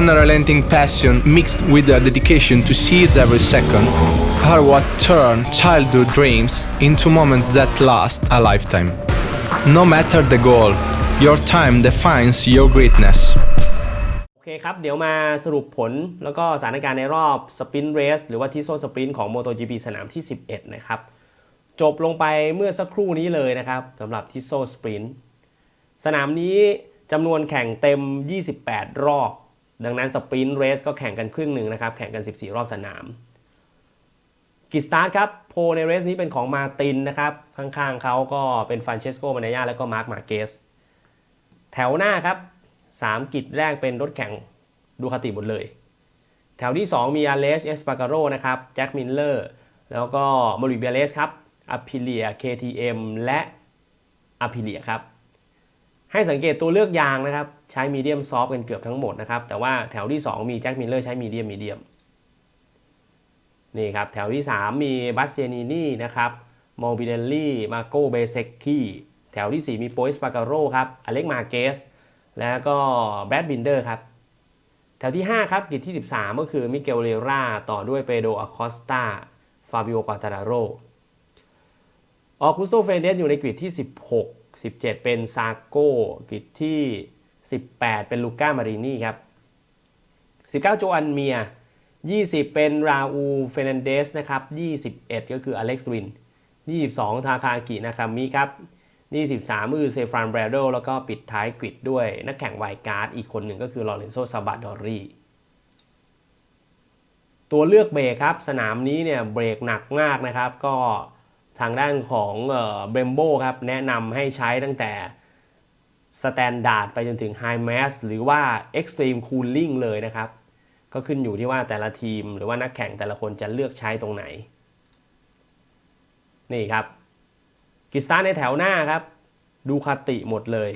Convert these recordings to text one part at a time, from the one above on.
unrelenting passion mixed with a dedication to seize every second are what turn childhood dreams into moments that last a lifetime. No matter the goal, your time defines your greatness. โอเคครับ เดี๋ยวมาสรุปผลแล้วก็สถานการณ์ในรอบสป i นเรสหรือว่าทิโซสป i นของ MotoGP สนามที่ 11 นะครับ จบลงไปเมื่อสักครู่นี้เลยนะครับสำหรับทิโซสป i นสนามนี้จำนวนแข่งเต็ม 28 รอบ ดังนั้นสป i นต์เรสก็แข่งกันครึ่งหนึ่งนะครับ แข่งกัน 14 รอบสนามกิสตาร์ทครับโพในเรสนี้เป็นของมาตินนะครับ ข้างๆเขาก็เป็นฟรานเชสโกมานายาแล้วก็มาร์คมาเกส แถวหน้าครับ 3 กิจแรกเป็นรถแข่งดูคาติหมดเลย แถวที่ 2 มีอาเลสเอสปาการโรนะครับแจ็คมิลเลอร์แล้วก็มอริเบเลสครับอพิเลีย KTM และอพิเลียครับ ให้สังเกตตัวเลือกยางนะครับ ใช้มีเดียมซอฟกันเกือบทั้งหมดนะครับ แต่ว่าแถวที่ 2 มีแจ็คมิลเลอร์ใช้มีเดียมมีเดียมนี่ครับ แถวที่ 3 มีบัสเซนินี่นะครับมอบิเดลลี่มาโกเบเซกกี้แถวที่ 4 มีโปอิสปาการโรครับอเล็กมาเกสแล้วก็แบดบินเดอร์ครับแถวที่ 5 ครับกิจที่ 13 ก็คือมิเกลเรราต่อด้วยเปโดอาคอสตาฟาบิโอกาตาราโรออกุสโตเฟเดสอยู่ในกริดที่ 16 17 เป็นซาโก้กิดที่ 18 เป็นลูก้ามารินีครับ19 โจอันเมีย 20 เป็นราอูเฟรนันเดสนะครับ 21 ก็คืออเล็กซ์วิน 22 ทาคากินาคามิครับ 23 มือเซฟรานแบรโดแล้วก็ปิดท้ายกริดด้วยนักแข่งไวการ์ดอีกคนหนึ่งก็คือลอเรนโซซาบัตดอรีตัวเลือกเบรกครับ สนามนี้เนี่ยเบรกหนักมากนะครับ ก็ ทางด้านของเบรมโบครับแนะนำให้ใช้ตั้งแต่สแตนดาร์ดไปจนถึงไฮแมสหรือว่า Extreme Cooling เลยนะครับ ก็ขึ้นอยู่ที่ว่าแต่ละทีมหรือว่านักแข่งแต่ละคนจะเลือกใช้ตรงไหน นี่ครับกิสตาร์ในแถวหน้าครับ ดูคาติหมดเลย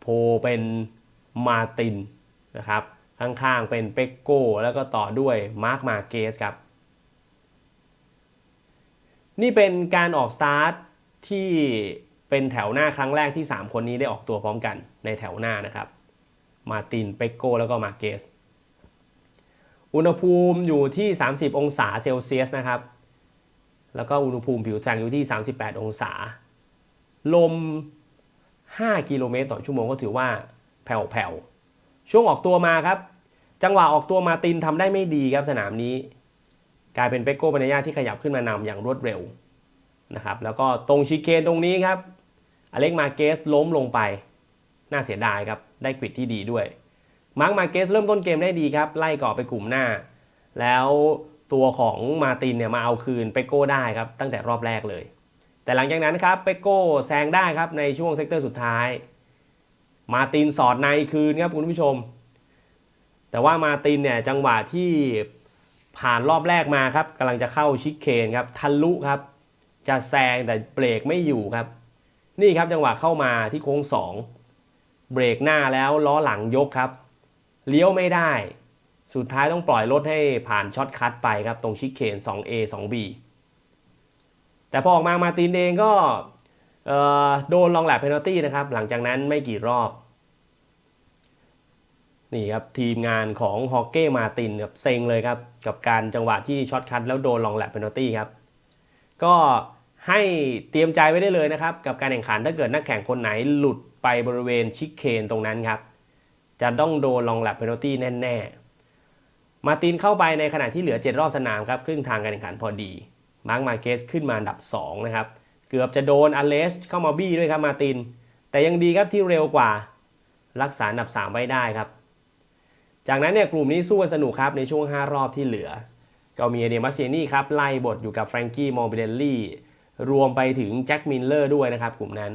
โพเป็นมาตินนะครับ ข้างๆเป็นเปกโก้แล้วก็ต่อด้วยมาร์คมาเกสครับ นี่เป็นการออกสตาร์ทที่เป็นแถวหน้าครั้งแรกที่ 3 คนนี้ได้ออกตัวพร้อมกันในแถวหน้านะครับ มาตินเปกโกแล้วก็มาเกส อุณหภูมิอยู่ที่ 30 องศาเซลเซียสนะครับ แล้วก็อุณหภูมิผิวแทนอยู่ที่ 38 องศา ลม 5 กิโลเมตรต่อชั่วโมงก็ถือว่าแผ่วๆ ช่วงออกตัวมาครับ จังหวะออกตัวมาตินทำได้ไม่ดีครับสนามนี้ กลายเป็นเปโก้ปานายาที่ขยับขึ้นมานำอย่างรวดเร็วนะครับแล้วก็ตรงชิเคนตรงนี้ครับอเล็กมาเกสล้มลงไป น่าเสียดายครับ ได้กริดที่ดีด้วย มาร์คมาเกสเริ่มต้นเกมได้ดีครับ ไล่เกาะไปกลุ่มหน้า แล้วตัวของมาตินเนี่ยมาเอาคืนเปโก้ได้ครับ ตั้งแต่รอบแรกเลย แต่หลังจากนั้นครับเปโก้แซงได้ครับในช่วงเซกเตอร์สุดท้าย มาตินสอดในคืนครับคุณผู้ชม แต่ว่ามาตินเนี่ยจังหวะที่ ผ่านรอบแรกมาครับกำลังจะเข้าชิคเคนครับทะลุครับ จะแซงแต่เบรกไม่อยู่ครับ นี่ครับจังหวะเข้ามาที่โค้ง2 เบรกหน้าแล้วล้อหลังยกครับ เลี้ยวไม่ได้ สุดท้ายต้องปล่อยรถให้ผ่านช็อตคัทไปครับ ตรงชิคเคน 2A 2B แต่พอออกมามาตินเองก็โดนลองแลบเพนัลตี้นะครับ หลังจากนั้นไม่กี่รอบ นี่ครับทีมงานของฮอกเก้มาตินครับเซ็งเลยครับ กับการจังหวะที่ช็อตคัทแล้วโดนลองแลบเพนัลตี้ครับ ก็ให้เตรียมใจไว้ได้เลยนะครับ กับการแข่งขันถ้าเกิดนักแข่งคนไหนหลุดไปบริเวณชิคเคนตรงนั้นครับ จะต้องโดนลองแลบเพนัลตี้แน่ๆ มาตินเข้าไปในขณะที่เหลือ 7 รอบสนามครับครึ่งทางการแข่งขันพอดีมาร์คมาเกสขึ้นมาอันดับ2นะครับเกือบจะโดนอเลสเข้ามาบี้ด้วยครับมาติน แต่ยังดีครับที่เร็วกว่า รักษาอันดับ 3 ไว้ได้ครับ จากนั้นเนี่ยกลุ่มนี้สู้กันสนุกครับในช่วง 5 รอบที่เหลือ ก็มีเอเดียมัสเซนี่ครับไล่บทอยู่กับแฟรงกี้มอร์บิเดลลี่รวมไปถึงแจ็คมิลเลอร์ด้วยนะครับกลุ่มนั้น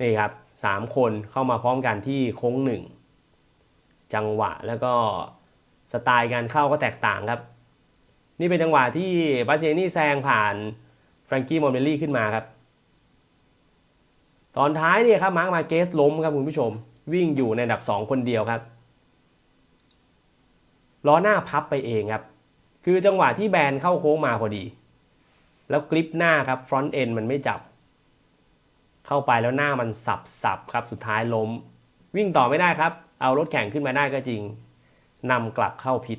นี่ครับ3คนเข้ามาพร้อมกันที่โค้งหนึ่งจังหวะแล้วก็สไตล์การเข้าก็แตกต่างครับ นี่เป็นจังหวะที่บาเซนี่แซงผ่านแฟรงกี้มอร์เบลลี่ขึ้นมาครับ ตอนท้ายเนี่ยครับมาร์คมาเกสล้มครับคุณผู้ชม วิ่งอยู่ในอันดับ 2 คนเดียวครับล้อหน้าพับไปเองครับ คือจังหวะที่แบนเข้าโค้งมาพอดี แล้วกริปหน้าครับฟรอนต์เอนมันไม่จับ เข้าไปแล้วหน้ามันสับสับครับสุดท้ายล้ม วิ่งต่อไม่ได้ครับ เอารถแข่งขึ้นมาได้ก็จริงนำกลับเข้าพิษ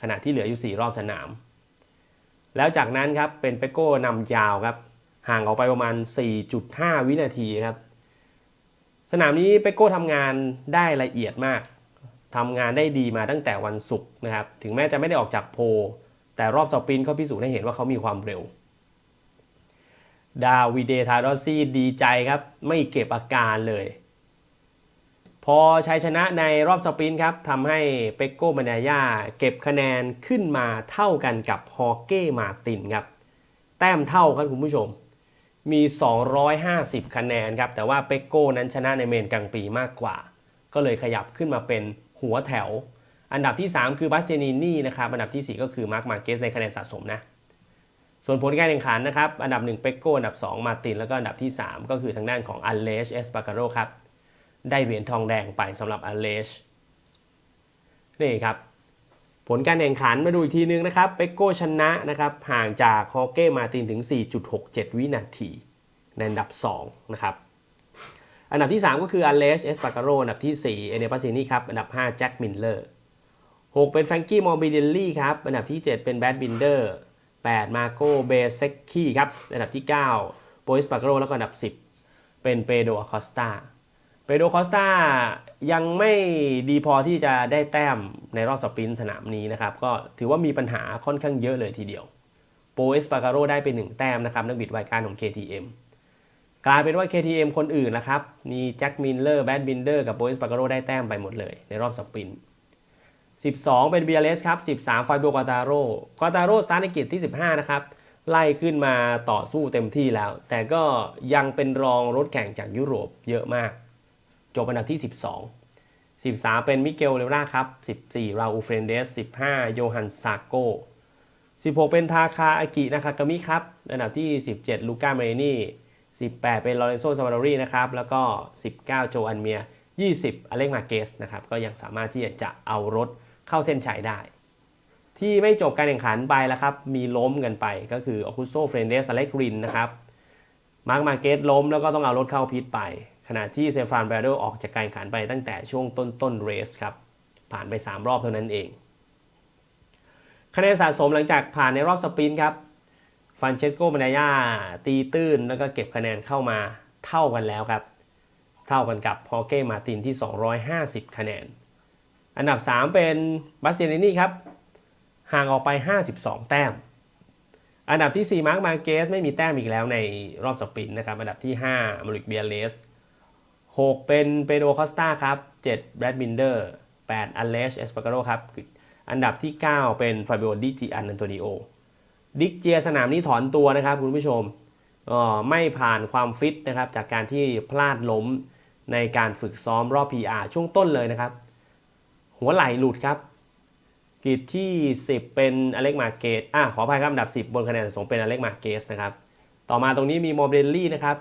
ขณะที่เหลืออยู่ 4 รอบสนาม แล้วจากนั้นครับเป็นเปโก้นำยาวครับ ห่างออกไปประมาณ 4.5 วินาทีครับ สนามนี้เปโก้ทำงานได้ละเอียดมากทำงานได้ดีมาตั้งแต่วันศุกร์นะครับ ถึงแม้จะไม่ได้ออกจากโพ แต่รอบสปรินต์เขาพิสูจน์ให้เห็นว่าเขามีความเร็ว ดาวิเดทาร์ดอซี่ดีใจครับ ไม่เก็บอาการเลย พอชัยชนะในรอบสปรินต์ครับทำให้เปโก้บันาย่าเก็บคะแนนขึ้นมาเท่ากันกับฮอเก้มาตินครับ แต้มเท่าครับคุณผู้ชม มี 250 คะแนนครับ แต่ว่าเปกโก้นั้นชนะในเมนกลางปีมากกว่า ก็เลยขยับขึ้นมาเป็นหัวแถว อันดับที่ 3 คือบาสเซนินี่นะครับ อันดับทีสี่ 4 ก็คือมาร์คมาเกสในคะแนนสะสมนะ ส่วนผลการแข่งขันนะครับ อันดับ 1 เปกโก้อันดับ 2 มาติน แล้วก็อันดับที่ 3 ก็คือทางด้านของอัลเลชเอสปาการโรครับ ได้เหรียญทองแดงไปสำหรับอัลเลชนี่ครับ ผลการแข่งขันมาดูอีกทีนึงนะครับเปโก้ชนะนะครับห่างจากฮอเก้มาตินถึง 4.67 วินาทีในอันดับ 2 นะครับ อันดับที่ 3 ก็คืออเลชเอสปาการโรอันดับที่ 4 เอเนปัสซินี่ครับอันดับ 5 แจ็คมิลเลอร์6เป็นแฟรงกี้มอร์บิเดลลี่ครับอันดับที่ 7 เป็นแบดบินเดอร์8มาโกเบเซกคี้ครับอันดับที่ 9โปอิสปาการโรแล้วก็อันดับ 10 เป็นเปโดอคอสตา เปโดคอสตายังไม่ดีพอที่จะได้แต้มในรอบสปรินต์สนามนี้นะครับ ก็ถือว่ามีปัญหาค่อนข้างเยอะเลยทีเดียว โปเอสปาการโรได้ไป 1 แต้มนะครับนักบิดวัยการของ KTM กลายเป็นว่า KTM คนอื่นนะครับ มีแจ็คมิลเลอร์แบดบินเดอร์กับโปเอสปาการโรได้แต้มไปหมดเลยในรอบสปรินต์12 เป็นเบียเลสครับ 13 ไฟโบกาตาโร่กาตาโร่สตาร์ทในกิจที่ 15 นะครับ ไล่ขึ้นมาต่อสู้เต็มที่แล้ว แต่ก็ยังเป็นรองรถแข่งจากยุโรปเยอะมาก จบอันดับที่ 12 13 เป็นมิเกลเลราครับ 14 ราอูเฟรนเดส 15 โยฮันซาโก 16 เป็นทาคาอากินะครับกามิครับ อันดับที่ 17 ลูก้าเมรนี่ 18 เป็นลอเรนโซซาวาโดรีนะครับ แล้วก็ 19 โจอันเมีย 20 อเล็กมาเกสนะครับ ก็ยังสามารถที่จะเอารถเข้าเส้นชัยได้ ที่ไม่จบการแข่งขันไปแล้วครับ มีล้มกันไปก็คืออ c u โซเฟรนเดสอเล็กรินนะครับมาร์กมาเกสล้มแล้วก็ต้องเอารถเข้าพิษไป ขณะที่เซฟานแบรโดออกจากการแข่งขันไปตั้งแต่ช่วงต้นต้นเรสครับผ่านไป 3 รอบเท่านั้นเอง คะแนนสะสมหลังจากผ่านในรอบสปรินต์ครับฟานเชสโกมานายาตีตื้นแล้วก็เก็บคะแนนเข้ามาเท่ากันแล้วครับ เท่ากันกับพอเก้มาตินที่ 250 คะแนน อันดับ 3 เป็นบาสเซนินี่ครับ ห่างออกไป 52 แต้ม อันดับที่ 4 มาร์คมาเกสไม่มีแต้มอีกแล้วในรอบสปรินต์นะครับ อันดับที่5มาริกเบียเลส 6 เป็นเปโดคอสตาครับ7แบรดบินเดอร์8อัลเลชเอสปาการโรครับ อันดับที่ 9 เป็นฟาบิโอดิจิอันอันโตนิโอ ดิกเจียสนามนี้ถอนตัวนะครับคุณผู้ชมไม่ผ่านความฟิตนะครับจากการที่พลาดล้มในการฝึกซ้อมรอบ PR ช่วงต้นเลยนะครับ หัวไหล่หลุดครับกิจที่ 10 เป็นอเล็กมาเกสอะขออภัยครับอันดับ 10 บนคะแนนสะสมเป็นอเล็กมาเกสนะครับ ต่อมาตรงนี้มีโมเบลลี่นะครับ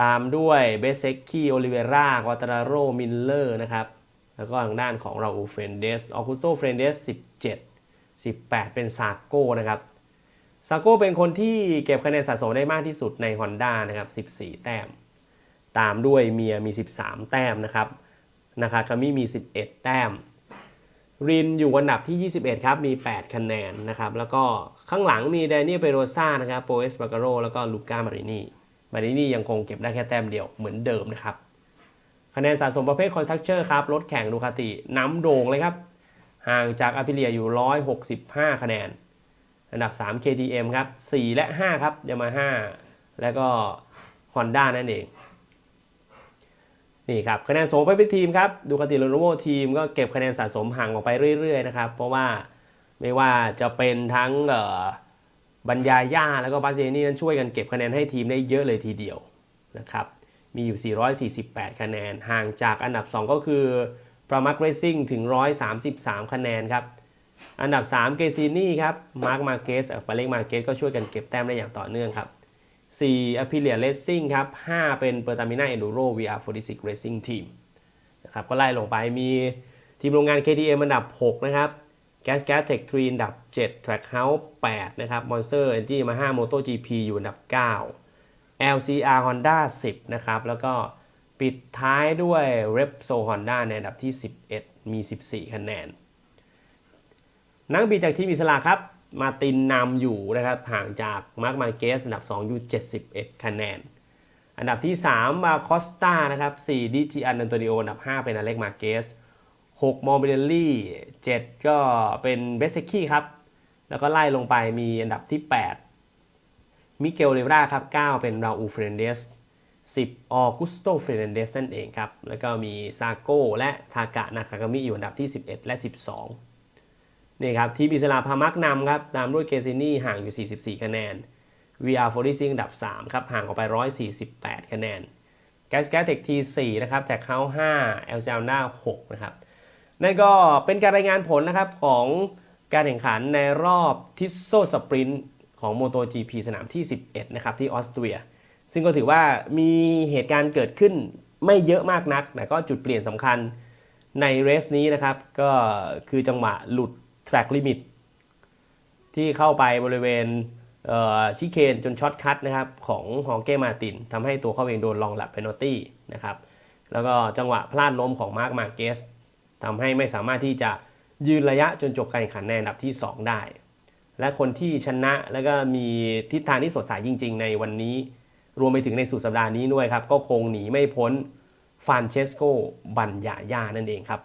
ตามด้วยเบสเซกคีโอลิเวร่ากวาตาโรมิลเลอร์นะครับ แล้วก็ทางด้านของเราอูเฟนเดสออคุโซเฟนเดส17 18 เป็นซาโก้นะครับซาโก้เป็นคนที่เก็บคะแนนสะสมได้มากที่สุดใน Honda นะครับ 14 แต้ม ตามด้วยเมียมี 13 แต้มนะครับนะครับคามิมี 11 แต้ม รินอยู่อันดับที่ 21 ครับ มี 8 คะแนนนะครับ แล้วก็ข้างหลังมีแดเนียลเปโรซ่านะครับโปเอสบาการโรแล้วก็ลูก้ามารินี มารินียังคงเก็บได้แค่แต้มเดียวเหมือนเดิมนะครับ คะแนนสะสมประเภทคอนสตรักเจอร์ครับ รถแข่งดูคาติน้ำโด่งเลยครับ ห่างจากอาพิเลียอยู่ 165 คะแนน อันดับ 3 KTM ครับ 4 และ 5 ครับยามาฮ่าแล้วก็ Honda นั่นเอง นี่ครับ คะแนนสมไปเป็นทีมครับดูคาติโรโนโวทีมก็เก็บคะแนนสะสมห่างออกไปเรื่อยๆนะครับ เพราะว่าไม่ว่าจะเป็นทั้งเอ่อ บรรยายย่าแล้วก็บาเซนี่นั้นช่วยกันเก็บคะแนนให้ทีมได้เยอะเลยทีเดียวนะครับ มีอยู่ 448 คะแนน ห่างจากอันดับ 2 ก็คือปรามักเรซิ่งถึง 133 คะแนนครับ อันดับ 3 เกซินี่ครับ มาร์คมาเกสกับปาเล็กมาเกสก็ช่วยกันเก็บแต้มได้อย่างต่อเนื่องครับ4 a p i l i a Racing ครับ 5 เป็น p e r t a m i n a Enduro VR46 Racing Team นะครับ ก็ไล่ลงไปมีทีมโรงงาน KTM อันดับ 6 นะครับ Gas Gas Tech 3อันดับ 7 Trackhouse 8 นะครับ Monster Energy Yamaha MotoGP อยู่อันดับ 9 LCR Honda 10 นะครับ แล้วก็ปิดท้ายด้วย r e p s o Honda ในอันดับที่ 11 มี 14 คะแนน นักบินจากทีมอิสระครับ มาตินนำอยู่นะครับ ห่างจากมาร์คมาเกสอันดับ 2 อยู่ 71 คะแนน อันดับที่ 3 มาคอสตานะครับ4ดิจิอันอันโตนิโออันดับ 5 เป็นอเล็กมาเกส 6มอร์เบเดลลี่7ก็เป็นเบสเซคี้ครับ แล้วก็ไล่ลงไปมีอันดับที่ 8 มิเกลเลราครับ 9 เป็นราอูเฟรนเดส10ออกุสโตเฟรนเดสนั่นเองครับ แล้วก็มีซาโก้และทากะนาคากามิอยู่อันดับที่ 11 และ 12 นี่ครับทีมอิสระพามักนำครับ ตามด้วยเกซินี่ห่างอยู่ 44 คะแนน VR 4 0อันดับ 3 ครับ ห่างออกไป 148 คะแนนแกสแกเทคที4นะครับแท็กเฮา5เอลเซลนา6นะครับ นั่นก็เป็นการรายงานผลนะครับของการแข่งขันในรอบทิสโซสปรินต์ของ MotoGP สนามที่ 11 นะครับที่ออสเตรีย ซึ่งก็ถือว่ามีเหตุการณ์เกิดขึ้นไม่เยอะมากนัก แต่ก็จุดเปลี่ยนสำคัญในเรสนี้นะครับ ก็คือจังหวะหลุด track limit ที่เข้าไปบริเวณชิเคนจนช็อตคัทนะครับของฮอร์เก้มาตินทำให้ตัวเขาเองโดนลองหลับเพน a ตี้นะครับ แล้วก็จังหวะพลาดล้มของมาร์คมาเกส ทำให้ไม่สามารถที่จะยืนระยะจนจบการแข่งขันในอันดับที่ 2 ได้ และคนที่ชนะแล้วก็มีทิศทางที่สดใสจริง ๆ ในวันนี้ รวมไปถึงในสุดสัปดาห์นี้ด้วยครับ ก็คงหนีไม่พ้นฟานเชสโกบัญญาญานั่นเองครับ